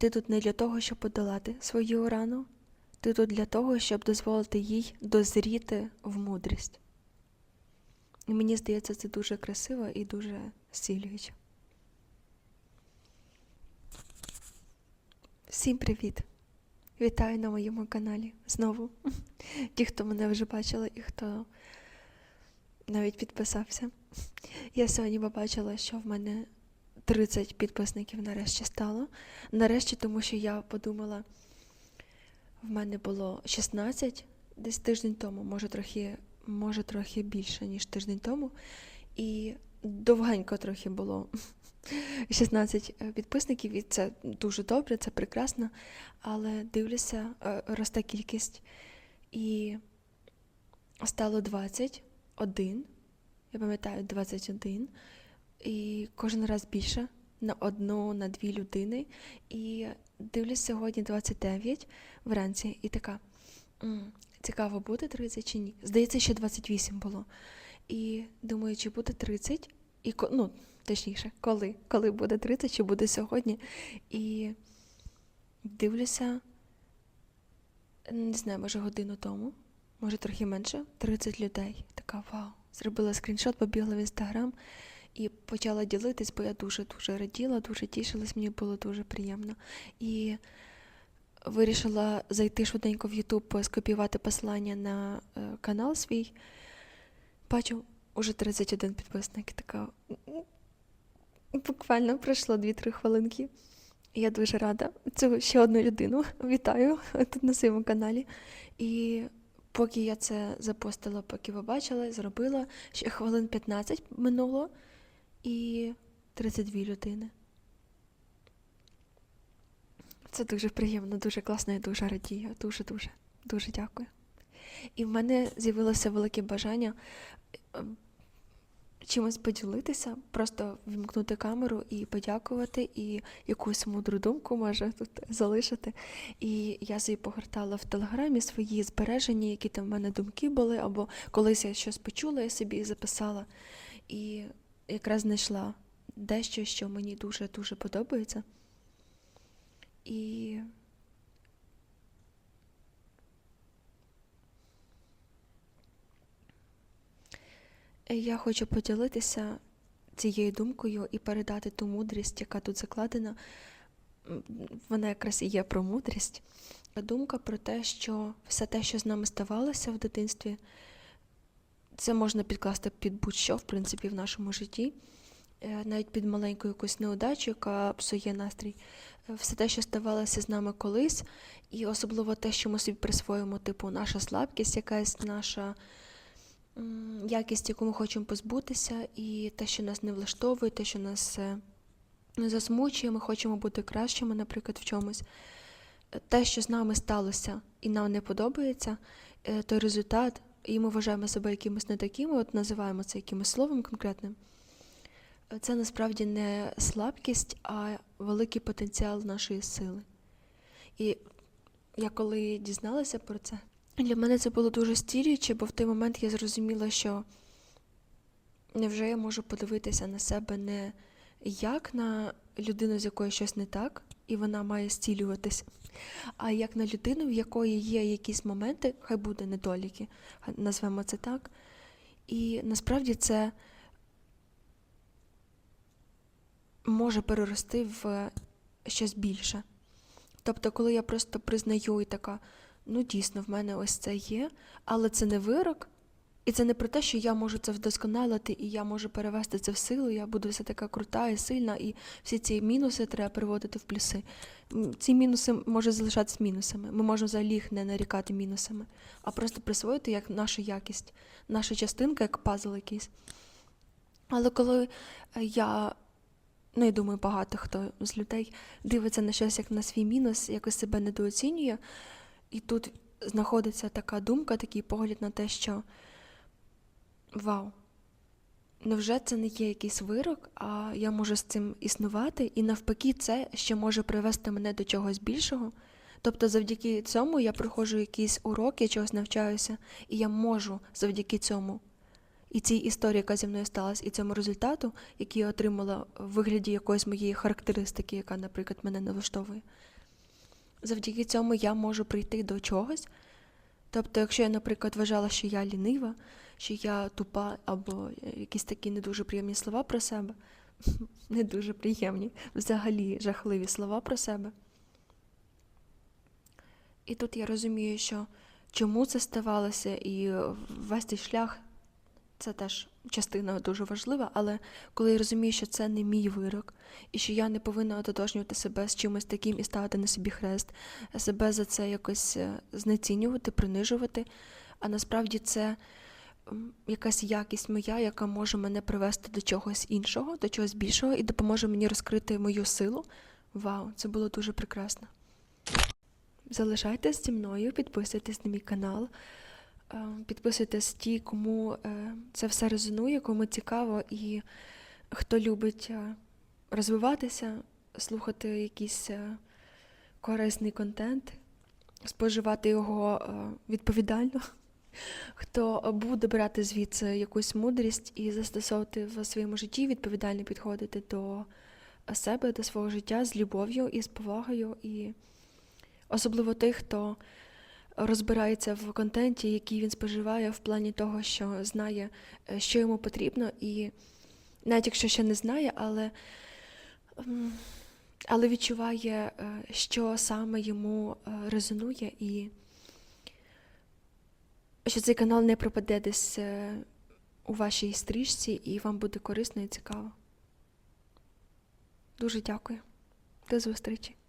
Ти тут не для того, щоб подолати свою рану, ти тут для того, щоб дозволити їй дозріти в мудрість. І мені здається, це дуже красиво і дуже зцілююче. Всім привіт! Вітаю на моєму каналі знову. Ті, хто мене вже бачили і хто навіть підписався. Я сьогодні побачила, що в мене 30 підписників нарешті стало. Нарешті, тому що я подумала, в мене було 16 десь тиждень тому, може трохи, може трохи більше, ніж тиждень тому. І довгенько трохи було 16 підписників, і це дуже добре, це прекрасно. Але дивлюся, е, росте кількість. І стало 21. Я пам'ятаю, 21. І кожен раз більше на одну, на дві людини. І дивлюсь сьогодні 29 вранці, і така. Цікаво, буде 30 чи ні. Здається, що 28 було. І думаю, чи буде 30, і ну, точніше, коли? Коли буде 30, чи буде сьогодні. І дивлюся, не знаю, може годину тому, може трохи менше, 30 людей. Така вау. Зробила скріншот, побігла в інстаграм і почала ділитись, бо я дуже-дуже раділа, дуже тішилась, мені було дуже приємно. І вирішила зайти швиденько в YouTube, скопіювати посилання на е, канал свій. Бачу, уже 31 підписник. Така буквально пройшло 2-3 хвилинки. Я дуже рада. Цю ще одну людину вітаю тут на своєму каналі. І поки я це запостила, поки ви бачили, зробила, ще хвилин 15 минуло і 32 людини. Це дуже приємно, дуже класно, я дуже радію. Дуже, дуже, дуже дякую. І в мене з'явилося велике бажання е, чимось поділитися, просто вімкнути камеру і подякувати, і якусь мудру думку може тут залишити. І я собі погортала в телеграмі свої збереження, які там в мене думки були, або колись я щось почула, я собі записала. І якраз знайшла дещо, що мені дуже-дуже подобається. І я хочу поділитися цією думкою і передати ту мудрість, яка тут закладена. Вона якраз і є про мудрість. Думка про те, що все те, що з нами ставалося в дитинстві, це можна підкласти під будь-що, в принципі, в нашому житті, Е, навіть під маленьку якусь неудачу, яка псує настрій. Е, Все те, що ставалося з нами колись, і особливо те, що ми собі присвоїмо, типу, наша слабкість, якась наша якість, яку ми хочемо позбутися, і те, що нас не влаштовує, те, що нас е, засмучує, ми хочемо бути кращими, наприклад, в чомусь. Те, що з нами сталося і нам не подобається, той результат, і ми вважаємо себе якимось не такими, от називаємо це якимось словом конкретним. Це насправді не слабкість, а великий потенціал нашої сили. І я коли дізналася про це, для мене це було дуже стілююче, бо в той момент я зрозуміла, що невже я можу подивитися на себе не як на людину, з якою щось не так, і вона має стілюватись, а як на людину, в якої є якісь моменти, хай буде недоліки, назвемо це так. І насправді це може перерости в щось більше. Тобто, коли я просто признаю і така, ну дійсно, в мене ось це є, але це не вирок, і це не про те, що я можу це вдосконалити, і я можу перевести це в силу, я буду вся така крута і сильна, і всі ці мінуси треба переводити в плюси. Ці мінуси можуть залишатися мінусами. Ми можемо взагалі їх не нарікати мінусами, а просто присвоїти як нашу якість, наша частинка, як пазл якийсь. Але коли е, я Ну, я думаю, багато хто з людей дивиться на щось як на свій мінус, якось себе недооцінює. І тут знаходиться така думка, такий погляд на те, що вау, невже це не є якийсь вирок, а я можу з цим існувати, і навпаки, це ще може привести мене до чогось більшого. Тобто, завдяки цьому я проходжу якийсь урок, я чогось навчаюся, і я можу завдяки цьому і цій історії, яка зі мною сталася, і цьому результату, який я отримала в вигляді якоїсь моєї характеристики, яка, наприклад, мене не влаштовує, завдяки цьому я можу прийти до чогось. Тобто, якщо я, наприклад, вважала, що я лінива, що я тупа, або якісь такі не дуже приємні слова про себе, не дуже приємні, взагалі жахливі слова про себе. І тут я розумію, що чому це ставалося, і весь цей шлях це теж частина дуже важлива, але коли я розумію, що це не мій вирок, і що я не повинна ототожнювати себе з чимось таким і ставити на собі хрест, себе за це якось е, знецінювати, принижувати, а насправді це якась якість моя, яка може мене привести до чогось іншого, до чогось більшого і допоможе мені розкрити мою силу. Вау, це було дуже прекрасно. Залишайтесь зі мною, підписуйтесь на мій канал. Е, Підписуйтесь ті, кому е, це все резонує, кому цікаво, і хто любить е, розвиватися, слухати якийсь корисний контент, споживати його відповідально, хто буде брати звідси якусь мудрість і застосовувати в своєму житті, відповідально підходити до себе, до свого життя з любов'ю і з повагою, і особливо тих, хто розбирається в контенті, який він споживає, в плані того, що знає, е, що йому потрібно, і навіть якщо ще не знає, але, але відчуває, е, що саме йому е, резонує, і що цей канал не пропаде десь е, у вашій стрічці, і вам буде корисно і цікаво. Дуже дякую. До зустрічі!